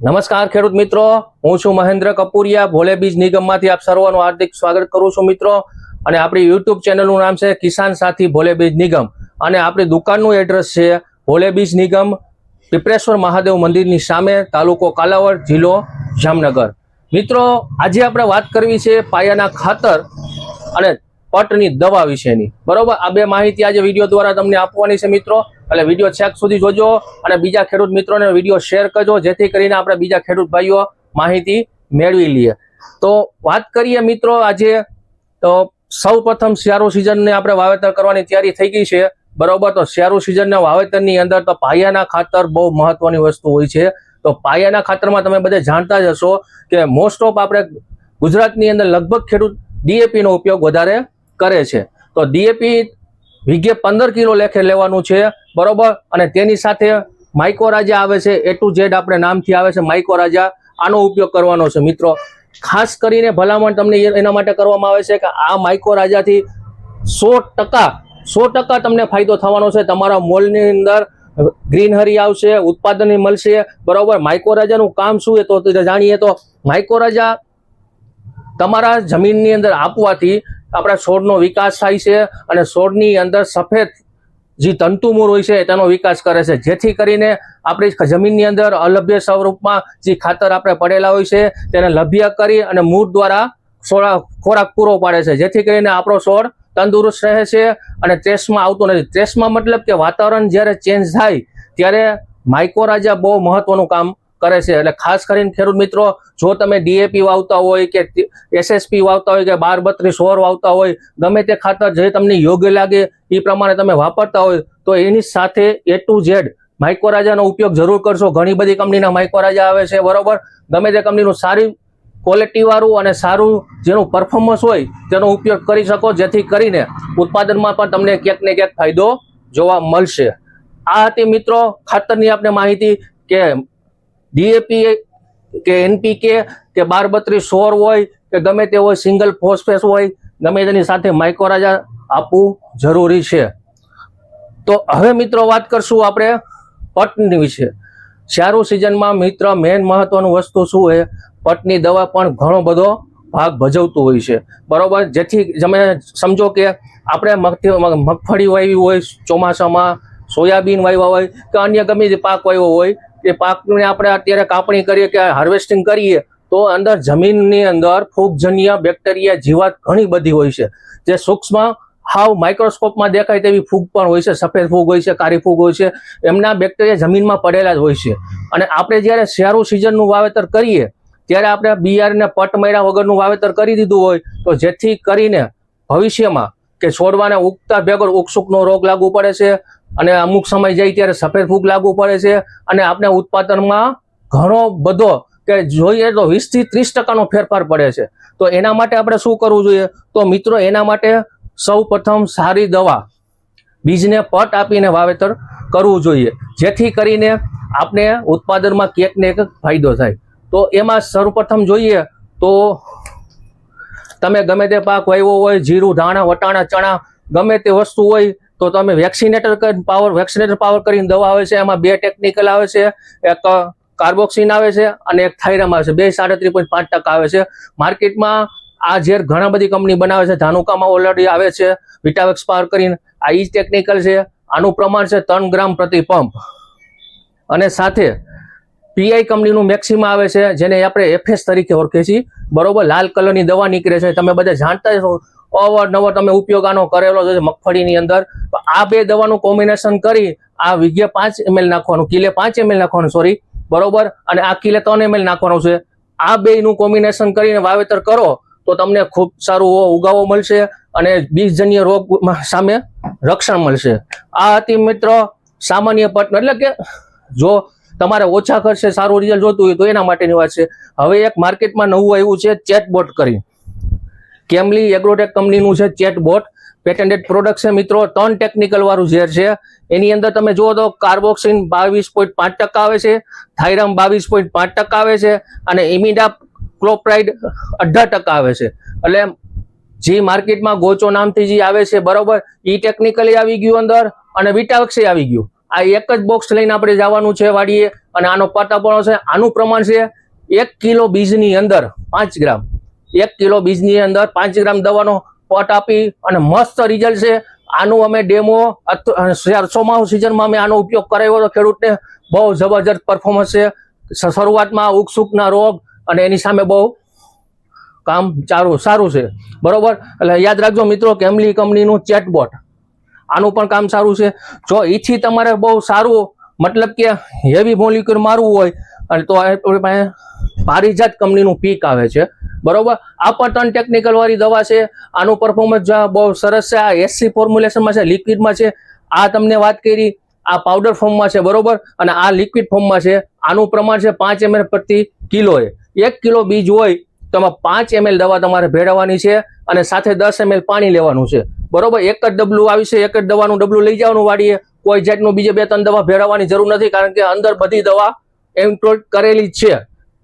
નમસ્કાર ખેડૂત મિત્રો, હું છું મહેન્દ્ર કપૂરિયા, ભોલે બીજ નિગમમાંથી આપ સર્વનું હાર્દિક સ્વાગત કરું છું મિત્રો. અને આપણી યુટ્યુબ ચેનલનું નામ છે કિસાન સાથી ભોલે બીજ નિગમ. અને આપણી દુકાનનું એડ્રેસ છે ભોલે બીજ નિગમ પીપરેશ્વર મહાદેવ મંદિરની સામે, તાલુકો કાલાવડ, જિલ્લો જામનગર. મિત્રો, આજે આપણે વાત કરવી છે પાયાના ખાતર અને પટની દવા વિશેની. બરોબર? આ બે માહિતી આજે વીડિયો દ્વારા તમને આપવાની છે મિત્રો. એટલે વીડિયો છેક સુધી જોજો અને બીજા ખેડૂત મિત્રોને વીડિયો શેર કરજો, જેથી કરીને આપણે બીજા ખેડૂત ભાઈઓ માહિતી મેળવી લઈએ. તો વાત કરીએ મિત્રો આજે, તો સૌ પ્રથમ શિયાળુ સિઝનને આપણે વાવેતર કરવાની તૈયારી થઈ ગઈ છે. બરોબર? તો શિયાળુ સિઝનના વાવેતરની અંદર તો પાયાના ખાતર બહુ મહત્વની વસ્તુ હોય છે. તો પાયાના ખાતરમાં તમે બધા જાણતા જ હશો કે મોસ્ટ ઓફ આપણે ગુજરાતની અંદર લગભગ ખેડૂત ડીએપીનો ઉપયોગ વધારે કરે છે. તો ડીએપી વીઘે પંદર કિલો લેખે લેવાનું છે, બરોબર? અને તેની સાથે માઇકો રાજા આવે છે એ ટુ ઝેડ આપણે નામથી આવે છે, માઇકો રાજા. આનો ઉપયોગ કરવાનો છે, મિત્રો. ખાસ કરીને ભલામણ તમને એના માટે કરવામાં આવે છે કે આ માઇકો રાજાથી સો ટકા સો ટકા તમને ફાયદો થવાનો છે. તમારા મોલની અંદર ગ્રીનહરી આવશે, ઉત્પાદન મળશે, બરોબર? માઇકો રાજાનું કામ શું એ તો જાણીએ તો, માઇકો રાજા તમારા જમીનની અંદર આપવાથી આપણા છોડનો વિકાસ થાય છે અને છોડની અંદર સફેદ જે તંતુમૂળ હોય છે, તેનો વિકાસ કરે છે. જેથી કરીને આપણી જમીનની અંદર અલભ્ય સ્વરૂપમાં જે ખાતર આપણે પડેલા હોય છે, તેને લભ્ય કરી અને મૂળ દ્વારા સોળા, ખોરાક પૂરો પાડે છે. જેથી કરીને આપણો છોડ તંદુરસ્ત રહે છે અને ટ્રેસમાં આવતો નથી. ટ્રેસમાં મતલબ કે વાતાવરણ જ્યારે ચેન્જ થાય, ત્યારે માઇકોરાજા બહુ મહત્વનું કામ કરે છે. એટલે ખાસ કરીને ખેડૂત મિત્રો, જો તમે ડીએપી વાવતા હોય કે એસએસપી વાવતા હોય કે બાર બત્રીસ સોર વાવતા હોય, ગમે તે ખાતર જે તમને યોગ્ય લાગે એ પ્રમાણે તમે વાપરતા હોય, તો એની સાથે એ ટુ ઝેડ માઇકોરાજાનો ઉપયોગ જરૂર કરશો. ઘણી બધી કંપનીના માઇકોરાજા આવે છે, બરોબર? ગમે તે કંપનીનું સારી ક્વોલિટી વાળું અને સારું જેનું પરફોર્મન્સ હોય, તેનો ઉપયોગ કરી શકો, જેથી કરીને ઉત્પાદનમાં પણ તમને ક્યાંક ને ક્યાંક ફાયદો જોવા મળશે. આ હતી મિત્રો ખાતરની આપણે માહિતી કે ડીએપી કે એનપીકે કે બાર બત્રીસ સોર હોય, કે ગમે તે હોય, સિંગલ ફોસ્ફેસ હોય, ગમે તેની સાથે માઇકોરાજા આપવું જરૂરી છે. તો હવે મિત્રો વાત કરશું આપણે પટની વિશે. શિયાળુ સિઝનમાં મિત્ર મેન મહત્વનું વસ્તુ શું છે? પટની દવા પણ ઘણો બધો ભાગ ભજવતું હોય છે. બરોબર? જેથી તમે સમજો કે આપણે મગફળી વાવી હોય ચોમાસામાં, સોયાબીન વાવ્યા હોય, કે અન્ય ગમે તે પાક વાવ્યો હોય એ પાકને આપણે અત્યારે કાપણી કરીએ કે હાર્વેસ્ટિંગ કરીએ, તો અંદર જમીનની અંદર ફૂગજન્ય બેક્ટેરિયા જીવાત ઘણી બધી હોય છે. જે સૂક્ષ્મ હાવ માઇક્રોસ્કોપમાં દેખાય તેવી ફૂગ પણ હોય છે. સફેદ ફૂગ હોય છે કારી ફૂગ હોય છે, એમના બેક્ટેરિયા જમીનમાં પડેલા જ હોય છે. અને આપણે જ્યારે શિયાળુ સિઝનનું વાવેતર કરીએ, ત્યારે આપણે બિયારને પટ મર્યા વગરનું વાવેતર કરી દીધું હોય, તો જેથી કરીને ભવિષ્યમાં કે છોડવાને ઉગતા ભેગર ઉકસુકનો રોગ લાગુ પડે છે અને અમુક સમય જાય ત્યારે સફેદ ફૂગ લાગુ પડે છે અને આપણે ઉત્પાદનમાં ઘણો બધો કે જોઈએ તો વીસથી ત્રીસ ટકાનો ફેરફાર પડે છે. તો એના માટે આપણે શું કરવું જોઈએ? તો મિત્રો, એના માટે સૌ સારી દવા, બીજને પટ આપીને વાવેતર કરવું જોઈએ. જેથી કરીને આપણે ઉત્પાદનમાં કેકને એક ફાયદો થાય. તો એમાં સર્વપ્રથમ જોઈએ તો તમે ગમે તે પાક વાવ્યો હોય, જીરું, ધાણા, વટાણા, ચણા, ગમે તે વસ્તુ હોય તો તમે વેક્સિનેટર પાવર વેક્સિનેટર પાવર કરીને દવા આવે છે, એમાં બે ટેકનિકલ આવે છે, એક કાર્બોક્સિન આવે છે અને એક થાઇરામ આવે છે. બે સાડત્રીસ પોઈન્ટ પાંચ ટકા આવે છે. માર્કેટમાં આ ઝેર ઘણા બધી કંપની બનાવે છે. ધાનુકામાં ઓલરેડી આવે છે. વિટાવેક્સ પાવર કરીને. આ ઈ ટેકનિકલ છે. આનું પ્રમાણ છે ત્રણ ગ્રામ પ્રતિ પંપ અને સાથે પીઆઈ કંપનીનું મેક્સિમા આવે છે, જેને આપણે એફએસ તરીકે ઓળખીએ છીએ. બરોબર, લાલ કલરની દવા નીકળે છે. તમે બધા જાણતા જ છો અવારનવાર તમે ઉપયોગ આનો કરેલો છે મગફળીની અંદર. આ બે દવાનું કોમ્બિનેશન કરી આ વિઘે પાંચ એમએલ નાખવાનું, કિલે પાંચ એમએલ નાખવાનું સોરી બરોબર? અને આ કિલે ત્રણ એમએલ નાખવાનું છે. આ બેયનું કોમ્બિનેશન કરીને વાવેતર કરો, તો તમને ખૂબ સારું ઉગાવો મળશે અને બીજજન્ય રોગ સામે રક્ષણ મળશે. આ હતી મિત્રો સામાન્ય પટન એટલે કે જો તમારે ઓછા ખર્ચે સારું રિઝલ્ટ જોતું હોય તો એના માટેની વાત છે. હવે એક માર્કેટમાં નવું આવ્યું છે ચેટબોટ કરી. કેમલી એગ્રોટેક કંપનીનું છે ચેટબોટ. પેટેન્ટેડ પ્રોડક્ટ છે મિત્રો. ત્રણ ટેકનિકલ વાળું ઝેર છે. એની અંદર તમે જુઓ તો કાર્બોક્સિન બાવીસ પોઈન્ટ પાંચ ટકા આવે છે. થાઇરમ બાવીસ પોઈન્ટ પાંચ ટકા આવે છે. અને ઇમિડા ક્લોપ્રાઇડ અઢાર ટકા આવે છે. એટલે જે માર્કેટમાં ગોચો નામથી જે આવે છે, બરોબર, ઈ ટેકનિકલી આવી ગયું અંદર અને વિટાવક્ષે આવી ગયું. આ એક જ બોક્સ લઈને આપણે જવાનું છે વાડીએ. અને આનો પાટાપણો છે. આનું પ્રમાણ છે એક કિલો બીજની અંદર પાંચ ગ્રામ. એક કિલો બીજની અંદર પાંચ ગ્રામ દવાનો પોટ આપી અને મસ્ત રિઝલ્ટ છે. આનું અમે ડેમો ચોમાસુ સિઝનમાં અમે આનો ઉપયોગ કરાવ્યો હતો ખેડૂતને. બહુ જબરજસ્ત પરફોર્મન્સ છે. શરૂઆતમાં ઉકસુકના રોગ અને એની સામે બહુ કામ ચારું સારું છે. બરોબર? એટલે યાદ રાખજો મિત્રો કેમલી કંપનીનું ચેટબોટ આનું પણ કામ સારું છે. જો ઈથી તમારે બહુ સારું મતલબ કે હેવી મોલિક્યુલ મારવું હોય, અને તો આપણી પાસે પારિજાત કંપનીનું પીક આવે છે. બરોબર? આ ત્રણ ટેકનિકલ વાળી દવા છે. આનું પરફોર્મન્સ બહુ સરસ છે, આ એસસી ફોર્મ્યુલેશનમાં છે લિક્વિડમાં છે. આ તમને વાત કરી, આ પાવડર ફોર્મમાં છે, બરોબર? અને આ લિક્વિડ ફોર્મમાં છે. આનું પ્રમાણ છે પાંચ એમએલ પ્રતિ કિલોએ. એક કિલો બીજ હોય તો એમાં પાંચ એમએલ દવા તમારે ભેળવવાની છે અને સાથે દસ એમએલ પાણી લેવાનું છે. બરોબર? એક જ ડબલું આવી છે, એક જ દવાનું ડબલું લઈ જવાનું વાડીએ. કોઈ જાતનું બીજે બે ત્રણ દવા ભેળવવાની જરૂર નથી, કારણ કે અંદર બધી દવા ઇન્ક્લુડ કરેલી છે.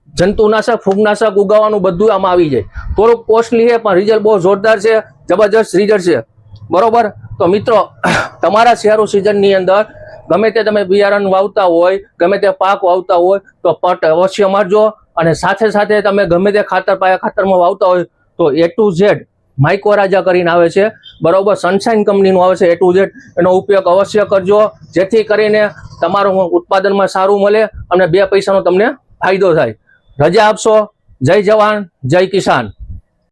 જંતુનાશક, ફૂગનાશક ઉગાવવાનું બધું આમાં આવી જાય. થોડુંક કોસ્ટલી છે, પણ રિઝલ્ટ બહુ જોરદાર છે, જબરજસ્ત રિઝલ્ટ છે. બરોબર? તો મિત્રો, તમારા શિયાળુ સિઝનની અંદર, ગમે તે તમે બિયારણ વાવતા હોય, ગમે તે પાક વાવતા હોય, તો પટ અવશ્ય મારજો અને સાથે સાથે તમે ગમે તે ખાતર પાયા ખાતરમાં વાવતા હોય, તો એ ટુ ઝેડ માઇકોરાજા કરીને આવે છે. બરોબર? સનશાઇન કંપનીનું આવે છે એ ટુ ઝેડ એનો ઉપયોગ અવશ્ય કરજો, જેથી કરીને તમારું ઉત્પાદનમાં સારું મળે અને બે પૈસાનો તમને ફાયદો થાય. રજા આપશો. જય જવાન જય કિસાન.